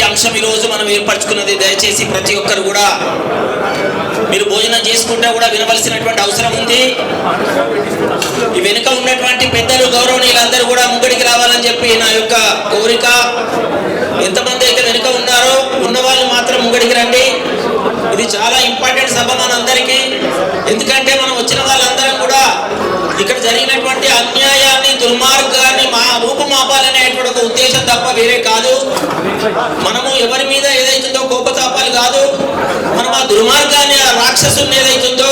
ముఖ్యమైనటువంటి అంశం ఈరోజు మనం ఏర్పరచుకున్నది. దయచేసి ప్రతి ఒక్కరు కూడా మీరు భోజనం చేసుకుంటే కూడా వినవలసినటువంటి అవసరం ఉంది. ఈ వెనుక ఉన్నటువంటి పెద్దలు గౌరవనీయులందరూ కూడా ముంగడికి రావాలని చెప్పి నా యొక్క కోరిక. ఎంతమంది అయితే వెనుక ఉన్నారో ఉన్న వాళ్ళు మాత్రం ముంగడికి రండి. ఇది చాలా ఇంపార్టెంట్ సభ మనందరికీ. ఎందుకంటే మనం వచ్చిన వాళ్ళందరం కూడా ఇక్కడ జరిగినటువంటి అన్యాయాన్ని దుర్మార్గాన్ని మా రూపుమాపాలనేటువంటి ఒక ఉద్దేశం తప్ప వేరే కాదు. మనము ఎవరి మీద ఏదైతుందో కోపతాపాలు కాదు. మనం ఆ దుర్మార్గాన్ని ఆ రాక్షసుని ఏదైతుందో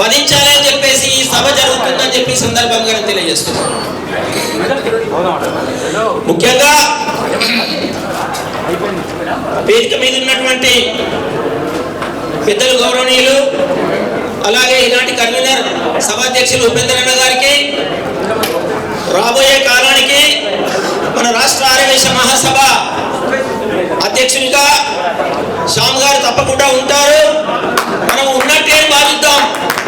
వధించాలని చెప్పేసి ఈ సభ జరుగుతుందని చెప్పి సందర్భంగా తెలియజేస్తున్నాం ముఖ్యంగా వేదిక మీద ఉన్నటువంటి పెద్దలు గౌరవనీయులు అలాగే ఈనాటి కన్వీనర్ సభాధ్యక్షులు ఉపేంద్ర అన్న గారికి రాబోయే కాలానికి మన రాష్ట్ర ఆర్యవేశ మహాసభ అధ్యక్షునిగా శ్యామ్ గారు తప్పకుండా ఉంటారు. మనం ఉన్నట్టే భావిద్దాం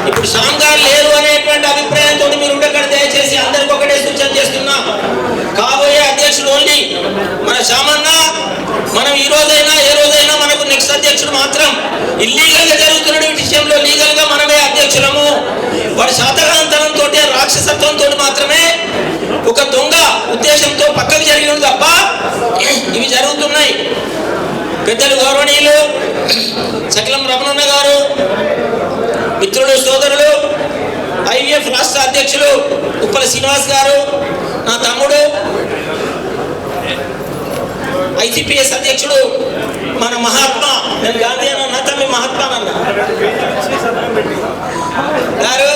ఇప్పుడు శ్యామ్ గారు లేరు అనేటువంటి అభిప్రాయంతో మీరు ఉండకండి దయచేసి అందరికి ఒకటే సూచన చేస్తున్నా. కాబోయే అధ్యక్షుడు ఓన్లీ మన శ్యామన్న మనం ఈ రోజైనా ఏ రోజైనా మనకు నెక్స్ట్ అధ్యక్షుడు మాత్రం ఇల్లీగల్గా జరుగుతున్న విషయంలో లీగల్గా మనమే అధ్యక్షులము. వాడి శాతకాంతనంతో రాక్షసత్వంతో మాత్రమే ఒక దొంగ ఉద్దేశంతో పక్కకు జరిగింది తప్ప ఇవి జరుగుతున్నాయి. పెద్దలు గౌరవనీయులు సకలం రమణన్న గారు మిత్రులు సోదరులు ఐవిఎఫ్ రాష్ట్ర అధ్యక్షులు ఉప్పల శ్రీనివాస్ గారు నా తమ్ముడు ఐసిపిఎస్ అధ్యక్షుడు మన మహాత్మా నేను గాంధీ అన్న నా తమ్మి మహాత్మా అన్న. గారు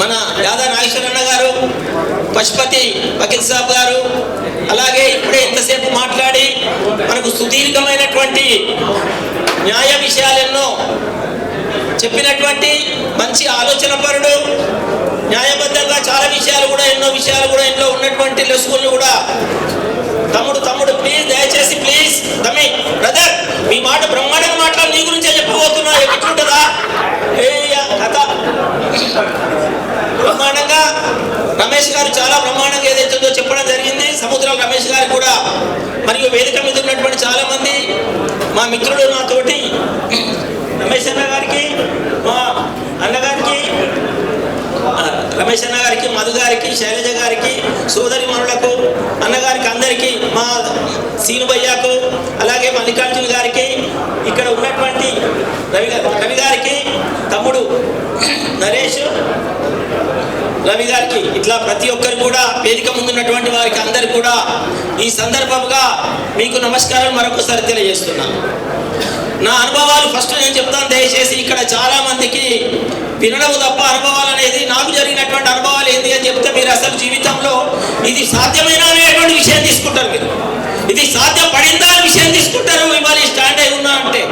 మన యాదా నాగేశ్వరన్న గారు పశుపతి వకీల్ సాబ్ గారు. అలాగే ఇప్పుడే ఇంతసేపు మాట్లాడి మనకు సుదీర్ఘమైనటువంటి న్యాయ విషయాలెన్నో చెప్పినటువంటి మంచి ఆలోచన పరుడు న్యాయబద్ధంగా చాలా విషయాలు కూడా ఎన్నో విషయాలు కూడా ఎన్నో ఉన్నటువంటి లొసుగులు కూడా తమ్ముడు తమ్ముడు ప్లీజ్ దయచేసి ప్లీజ్ తమ్మి బ్రదర్ మీ మాట బ్రహ్మాండంగా మాట్లాడు నీ గురించి చెప్పబోతున్నా ఎట్లుంటుందా ఏ కథ బ్రహ్మాండంగా రమేష్ గారు చాలా బ్రహ్మాండంగా ఏదైతుందో చెప్పడం జరిగింది సముద్రం రమేష్ గారు కూడా మరియు వేదిక మీద ఉన్నటువంటి చాలా మంది మా మిత్రులు నాతోటి రమేష్ అన్న గారికి మా అన్నగారికి ఆ, రమేష్ అన్న గారికి మధు గారికి శైలజ గారికి సోదరి అన్నగారికి అందరికీ మా సీనుభయ్యకు అలాగే మల్లికార్జున గారికి ఇక్కడ ఉన్నటువంటి రవి రవి గారికి తమ్ముడు నరేష్ రవి గారికి ఇట్లా ప్రతి ఒక్కరు కూడా వేదిక ముందున్నటువంటి వారికి అందరు కూడా ఈ సందర్భంగా మీకు నమస్కారం మరొకసారి తెలియజేస్తున్నాను నా అనుభవాలు ఫస్ట్ నేను చెప్తాను దయచేసి ఇక్కడ చాలా మందికి వినడం తప్ప అనుభవాలు అనేది నాకు జరిగినటువంటి అనుభవాలు ఏంటి అని చెప్తే మీరు అసలు జీవితంలో ఇది సాధ్యమైన అనేటువంటి విషయం తీసుకుంటారు మీరు. ఇది సాధ్యపడిందా అనే విషయం తీసుకుంటారు. ఇవాళ స్టాండ్ అయి ఉన్నా అంటే.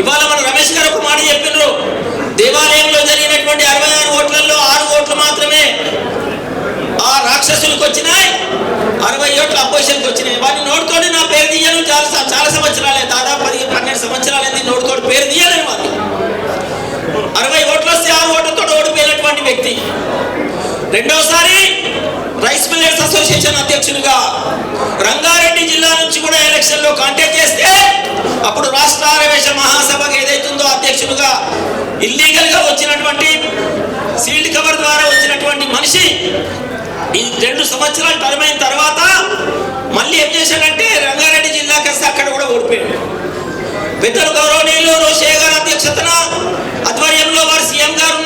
ఇవాళ మన రమేష్ గారు ఒక మాట చెప్పినారు. దేవాలయంలో జరిగినటువంటి అరవై ఆరు ఓట్లలో ఆరు ఓట్లు మాత్రమే ఆ రాక్షసులకు వచ్చినాయి. అరవై ఓట్లు అపోజిషన్కి వచ్చినాయి. వాడిని నోటితోటి నా పేరు తీయను. చాలా చాలా సంవత్సరాలే. దాదాపు పది పన్నెండు సంవత్సరాలైంది నోటితోటి పేరు తీయలేను వాళ్ళు అరవై ఓట్లు వస్తే ఆరు ఓట్లతో ఓడిపోయినటువంటి వ్యక్తి. రెండోసారి రైస్ మిల్లర్స్ అసోసియేషన్ అధ్యక్షునిగా రంగారెడ్డి జిల్లా నుంచి కూడా ఎలక్షన్లో కాంటాక్ట్ చేస్తే అప్పుడు రాష్ట్ర ఆరవేశ మహాసభకు ఏదైతుందో అధ్యక్షునిగా ఇల్లీగల్గా వచ్చినటువంటి సీల్డ్ కవర్ ద్వారా వచ్చినటువంటి మనిషి ఈ రెండు సంవత్సరాలు పరమైన తర్వాత మళ్ళీ ఏం చేశాడంటే రంగారెడ్డి జిల్లా కలిసి అక్కడ కూడా ఓడిపోయాడు. పెద్దలు గౌరవనీయులు రోషయ్య గారి అధ్యక్షతన ఆధ్వర్యంలో వారు సీఎం గారు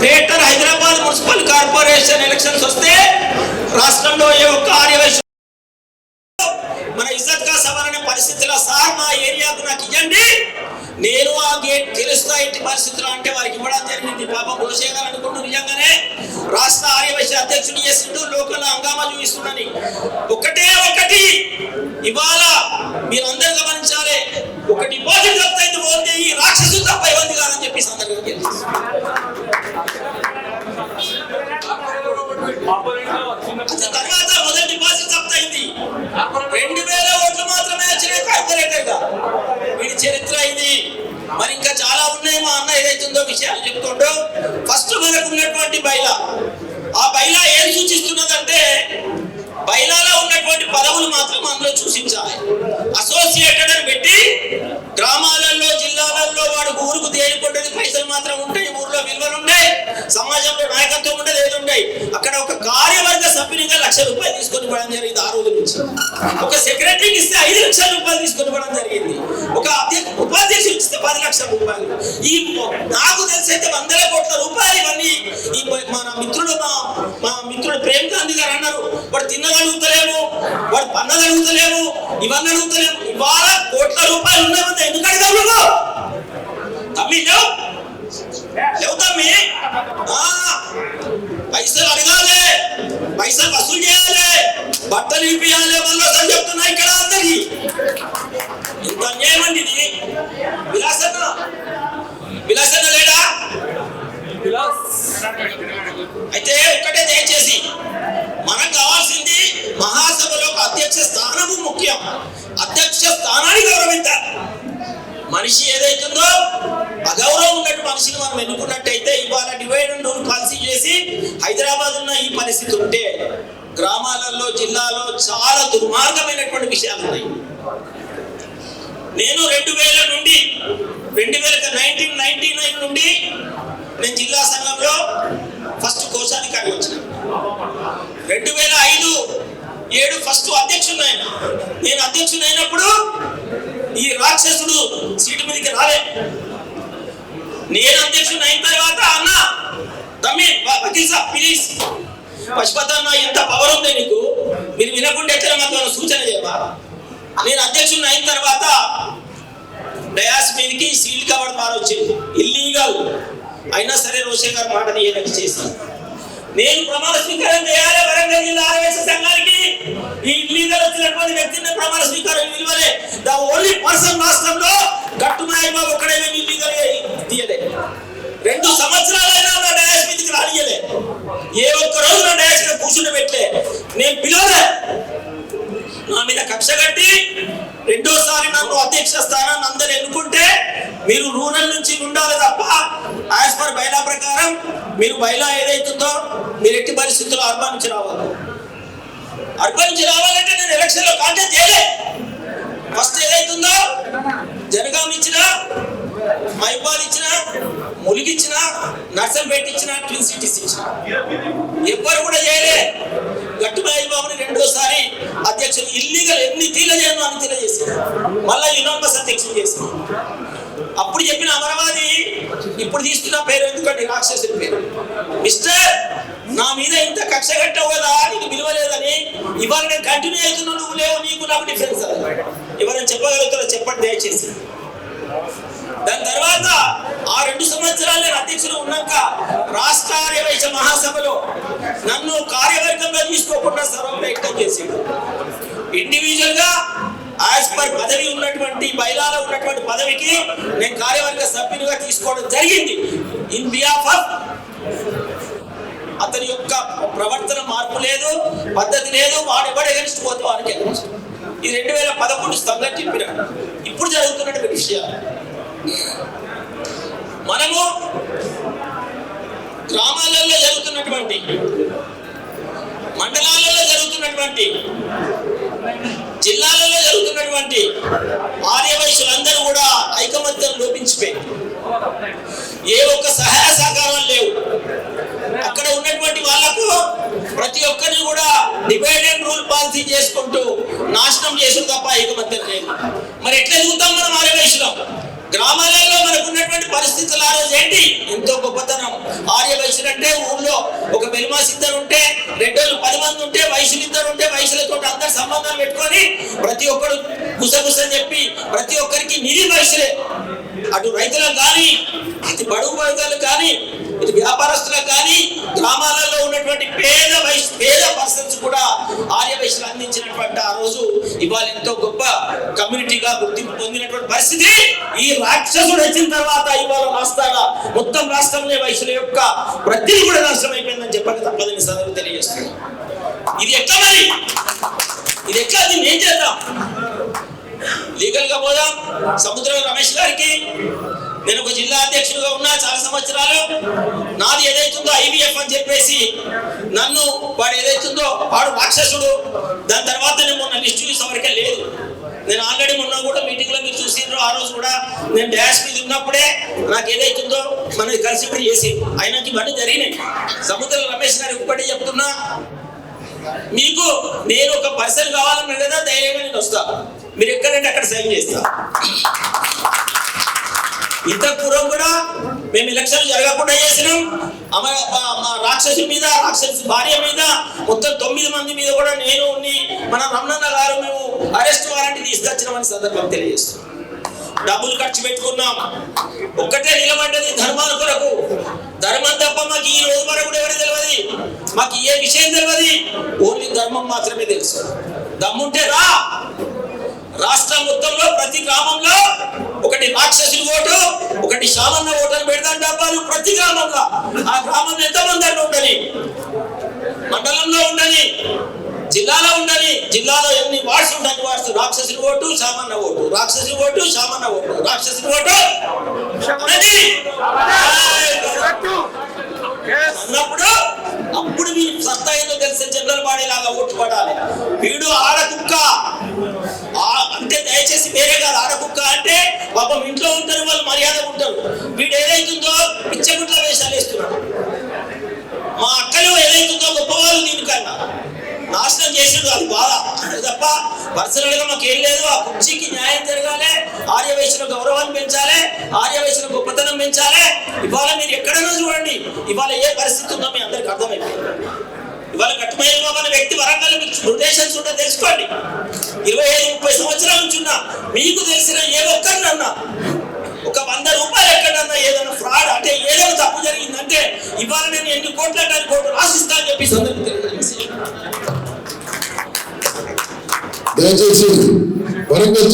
greater Hyderabad municipal corporation elections వస్తే రాష్ట్రంలో ఏ ఒక్క ఆర్యవైశ్య మన ఇజ్జత్గా సమానమైన పరిస్థితిలో సార్ మా ఏరియాకు నాకు ఇవ్వండి. నేను ఆ గేట్ గెలుస్తా ఇంటి పరిస్థితులు అంటే వారికి ఇవ్వడం జరిగింది. బాబా రోషయ్య అనుకుంటూ నిజంగానే రాష్ట్ర ఆర్యవైశ్య అధ్యక్షుడు చేసిండు లోకల్ హంగామా చూపిస్తుండని. ఒకటే ఒకటి. ఇవాళ మీరందరూ గమనించాలి ఒక డిపాజిట్ తప్పైంది పోతే ఈ రాక్షసు తప్ప ఇవ్వండి కాదని చెప్పి సందర్భంగా తెలుసు తర్వాత మొదటి డిపాజిట్ తప్పైంది రెండు వేల ఓట్లు మాత్రమే వచ్చినాయి కార్పొరేటర్గా వీడి చరిత్ర ఇది. మరి ఇంకా చాలా ఉన్నాయి మా అన్న ఏదైతుందో విషయాలు చెప్తుంటూ ఫస్ట్ మనకు ఉన్నటువంటి బైలా. ఆ బైలా ఏం సూచిస్తున్నదంటే బైలాలో ఉన్నటువంటి పదవులు మాత్రం అందులో సూచించాలి అసోసియేటెడ్ అని పెట్టి గ్రామాలలో జిల్లాలలో వాడు ఊరుకు తేలికొండది పైసలు మాత్రం ఉంటాయి ఊర్లో విలువలు ఉంటాయి సమాజంలో నాయకత్వం ఉండదు ఏది ఉంటాయి అక్కడ ఒక కార్యవర్గ సభ్యునిగా లక్ష రూపాయలు తీసుకొని పోవడం జరిగింది ఆ రోజు నుంచి. ఒక సెక్రటరీకి ఇస్తే ఐదు లక్షల రూపాయలు తీసుకొని పోవడం జరిగింది. ఒక ఉపాధ్యక్షులు ఇస్తే పది లక్షల రూపాయలు. ఈ నాకు తెలిసి అయితే వందల కోట్ల రూపాయలు ఇవన్నీ ఈ మన మిత్రుడు మా మా మిత్రుడు ప్రేమ్ గాంధీ గారు అన్నారు. వాడు తినగలుగుతలేము వాడు పన్నగలుగుతలేము ఇవన్నీ అడుగుతలేము ఇవాళ కోట్ల రూపాయలు ఉన్నాయంటే ఎందుకు అడగావు నువ్వు? తమ్మి లేవు తమ్మి. ఆ, పైసలు అడగాలి. పైసలు వసూలు చేయాలి. బట్టలు ఇప్పియాలి మళ్ళీ అసలు చెప్తున్నా ఇక్కడ అందరికి. ఇంత అన్యాయం అండి ఇది. విలాసన్న? విలాసన్న లేడా? అయితే ఒక్కటే దయచేసి మనకు కావాల్సింది మహాసభలో అధ్యక్ష స్థానము ముఖ్యం. అధ్యక్ష స్థానాన్ని గౌరవించాలి. మనిషి ఏదైతుందో అగౌరవం ఉన్నట్టు మనిషిని మనం ఎన్నుకున్నట్టయితే ఇవాళ డివైడ్ అండ్ రూల్ పాలసీ చేసి హైదరాబాద్ ఉన్న ఈ పరిస్థితి ఉంటే గ్రామాలలో జిల్లాలో చాలా దుర్మార్గమైనటువంటి విషయాలు ఉన్నాయి. నేను రెండు వేల నుండి రెండు వేల నైన్టీన్ నైన్టీ నైన్ నుండి నేను జిల్లా సంఘంలో ఫస్ట్ కోశాధికారి వచ్చిన. రెండు వేల ఐదు ఏడు ఫస్ట్ అధ్యక్షుడు ఆయన నేను అధ్యక్షుడు అయినప్పుడు ఈ రాక్షసుడు సీటు మీదకి రాలే. నేను అధ్యక్షుడు అయిన తర్వాత అన్న తమ్మి వ- వకీల్ సాబ్ ప్లీజ్ పశుపతి అన్న ఎంత పవర్ ఉంది నీకు? మీరు వినకుండా ఎట్లా మాకు సూచన చేయవా? నేను అధ్యక్షుడిని అయిన తర్వాత డయాస్ మీదకి సీల్ కవర్ ద్వారా వచ్చింది. ఇల్లీగల్ అయినా సరే రోషే గారు మాట తీయడానికి చేశాను నేను ప్రమాణ స్వీకారం చేయాలి వరంగల్ జిల్లా ఆర్ఎస్ సంఘానికి. ఈ ఇల్లీగల్ వ్యక్తిని ప్రమాణ స్వీకారం విలువలే? ద ఓన్లీ పర్సన్ రాష్ట్రంలో గట్టు నాయబాబు ఒక్కడే ఇల్లీగల్ తీయలే. రెండు సంవత్సరాలైనా నా డయాస్ మీదకి రానియలే. ఏ ఒక్క రోజు నా డయాస్ మీద కూర్చుని పెట్టలే. నేను పిలవలే. నా మీద కక్ష కట్టి రెండోసారి నన్ను అధ్యక్ష స్థానాన్ని అందరు ఎన్నుకుంటే మీరు రూరల్ నుంచి ఉండాలి తప్ప యాజ్ పర్ బైలా ప్రకారం మీరు బైలా ఏదైతుందో మీరు ఎట్టి పరిస్థితుల్లో అర్బన్ నుంచి రావాలి. అర్బన్ నుంచి రావాలంటే నేను ఎలక్షన్లో కాంటాక్ట్ చేయలే. ఫస్ట్ ఏదైతుందో జనగాం ఇచ్చిన మైపాల్ ఇచ్చిన ములిగిచ్చిన నర్సంపేట ఇచ్చిన ట్విన్ సిటీస్ ఇచ్చిన. ఎవ్వరు కూడా చేయలే. గట్టి బాబుని రెండోసారి అధ్యక్షులు ఇల్లీగల్ ఎన్ని తీల చేయను అని తెలియజేసింది మళ్ళా యునామస్ అధ్యక్షులు చేసింది అప్పుడు చెప్పిన అమరావాది ఇప్పుడు తీసుకున్న పేరు ఎందుకంటే రాక్షసుడి పేరు. మిస్టర్ నా మీద ఇంత కక్ష కట్టావు కదా? నీకు విలువలేదని. ఇవాళ నేను కంటిన్యూ అవుతున్నా నువ్వు లేవు నీకు నాకు డిఫరెన్స్ ఎవరైనా చెప్పగలుగుతారో చెప్పండి దయచేసి. దాని తర్వాత ఆ రెండు సంవత్సరాలు నేను అధ్యక్షులు ఉన్నాక రాష్ట్ర ఆర్యవైశ్య మహాసభలో నన్ను కార్యవర్గంగా తీసుకోకుండా సర్వప్రయత్నం చేసిండు. ఇండివిజువల్గా యాజ్ పర్ పదవి ఉన్నటువంటి బైలాలో ఉన్నటువంటి పదవికి నేను కార్యవర్గ సభ్యునిగా తీసుకోవడం జరిగింది. ఇన్ బిహాఫ్ ఆఫ్ అతని యొక్క ప్రవర్తన మార్పు లేదు పద్ధతి లేదు వాడు ఎవడు ఎగనిస్ట్ పోతే వాడికి. against. ఇది రెండు వేల పదకొండు సంగతి చెప్పిన ఇప్పుడు జరుగుతున్నటువంటి విషయాలు మనము గ్రామాలలో జరుగుతున్నటువంటి మండలాలలో జరుగుతున్నటువంటి జిల్లాలలో ఆర్య ఆర్యవైశ్యులందరూ కూడా ఐకమత్యం లోపించిపోయింది ఏ ఒక్క సహాయ సహకారాలు లేవు. అక్కడ ఉన్నటువంటి వాళ్ళకు ప్రతి ఒక్కరిని కూడా డివైడ్ అండ్ రూల్ పాలసీ చేసుకుంటూ నాశనం చేసిన తప్ప ఐకమత్యం లేదు. మరి ఎట్లా చూద్దాం గ్రామాలలో మనకు ఉన్నటువంటి పరిస్థితులు ఆ రోజు ఏంటి? ఎంతో గొప్పతనం. ఆర్య అంటే ఊళ్ళో ఒక బెల్మాస్ ఇద్దరు ఉంటే రెండోళ్ళు పది మంది ఉంటే వయసులు ఇద్దరు ఉంటే వయసులతో అందరు సంబంధాలు పెట్టుకొని ప్రతి ఒక్కరు గుసగుసని చెప్పి ప్రతి ఒక్కరికి నిధి వయసులే. అటు రైతులకు కానీ ఇటు బడుగు వర్గాలకు కానీ ఇటు వ్యాపారస్తులకు కానీ గ్రామాలలో ఉన్నటువంటి పేద వయసు పేద పర్సన్స్ కూడా ఆర్య వయసులు అందించినటువంటి ఆ రోజు ఇవాళ ఎంతో గొప్ప కమ్యూనిటీగా గుర్తింపు పొందినటువంటి పరిస్థితి. ఈ రాక్షసుడు వచ్చిన తర్వాత ఇవాళ రాష్ట్రాల మొత్తం రాష్ట్రంలో వయసుల యొక్క ప్రతి కూడా నాశనం అయిపోయిందని చెప్పక తప్పదని సదరు తెలియజేస్తుంది ఇది ఎట్లా మరి? ఇది ఎట్లా? దీన్ని ఏం చేద్దాం? లీగల్గా పోదాం. సముద్రం రమేష్ గారికి నేను ఒక జిల్లా అధ్యక్షుడిగా ఉన్నా చాలా సంవత్సరాలు నాది ఏదైతుందో ఐవీఎఫ్ అని చెప్పేసి నన్ను వాడు ఏదైతుందో వాడు రాక్షసుడు. దాని తర్వాత నేను మొన్న లిస్ట్ చూసి ఎవరికే లేదు. నేను ఆల్రెడీ మొన్న కూడా మీటింగ్లో మీరు చూసిండ్రు. ఆ రోజు కూడా నేను డాష్ మీద ఉన్నప్పుడే నాకు ఏదైతుందో మనకి కలిసి ఇప్పుడు చేసి ఆయనకి ఇవన్నీ జరిగినాయి. సముద్ర రమేష్ గారి ఒకటి చెప్తున్నా మీకు నేను ఒక పర్సన్ కావాలన్నా కదా ధైర్యంగా నేను వస్తా. మీరు ఎక్కడంటే అక్కడ సైన్ చేస్తా. ఇంత పూర్వం కూడా మేము ఎలక్షన్ జరగకుండా చేసినాం. మా- రాక్షసు మీద రాక్షసు భార్య మీద మొత్తం తొమ్మిది మంది మీద కూడా నేను ఉన్ని మన రమణన్న గారు మేము అరెస్ట్ వారెంట్ తీసుకొచ్చినామని సందర్భం తెలియజేస్తున్నాం. డబ్బులు ఖర్చు పెట్టుకున్నాం. ఒక్కటే నిలబడ్డది ధర్మాల కొరకు. ధర్మం తప్ప మాకు ఈ రోజు వరకు కూడా ఎవరు తెలియదు. మాకు ఏ విషయం తెలియదు. ఓన్లీ ధర్మం మాత్రమే తెలుసు. దమ్ముంటే రా. రాష్ట్రం మొత్తంలో ప్రతి గ్రామంలో ఒకటి రాక్షసుల ఓటు ఒకటి శామన్న ఓటు అని పెడతాం డబ్బాలు ప్రతి గ్రామంలో. ఆ గ్రామంలో ఎంతమంది అంటే ఉండని మండలంలో ఉండని జిల్లాలో ఉండని జిల్లాలో ఎన్ని వార్డ్స్ ఉండని వార్డ్స్? రాక్షసుల ఓటు శామన్న ఓటు. రాక్షసుల ఓటు శామన్న ఓటు. రాక్షసుల ఓటు అన్నప్పుడు అప్పుడు మీ సత్తా ఏందో తెలిసే జనరల్ బాడీ లాగా ఓటు పడాలి. వీడు ఆడ కుక్క. చేసి వేరే కాదు ఆడ కుక్క అంటే పాపం ఇంట్లో ఉంటారు వాళ్ళు మర్యాద ఉంటారు. వీడు ఏదైతుందో పిచ్చగుట్ల వేషాలు వేస్తున్నాడు. మా అక్కలు ఏదైతుందో గొప్పవాళ్ళు దీనికన్నా నాశనం చేసాడు అది బాధ. అది తప్ప పర్సనల్గా మాకు ఏం లేదు ఆ కుర్చీకి న్యాయం జరగాలి ఆర్యవేశ్వర గౌరవాన్ని పెంచాలి ఆర్యవేశ్వర గొప్పతనం పెంచాలి. ఇవాళ మీరు ఎక్కడైనా చూడండి ఇవాళ ఏ పరిస్థితి ఉందో మీ అందరికి అర్థమైపోయింది. ఇవాళ కట్టుబయలు బాబు అనే వ్యక్తి వరంగల్ మీకు రొటేషన్స్ ఉంటే తెలుసుకోండి. ఇరవై ఐదు ముప్పై సంవత్సరాల నుంచి ఉన్నా మీకు తెలిసిన ఏ ఒక్కరినన్నా ఒక వంద రూపాయలు ఎక్కడన్నా ఏదైనా ఫ్రాడ్ అంటే ఏదైనా తప్పు జరిగిందంటే ఇవాళ నేను ఎన్ని కోట్ల అంటే కోట్లు రాసిస్తా అని చెప్పి సందర్భం తెలియజేసి దయచేసి వరంగల్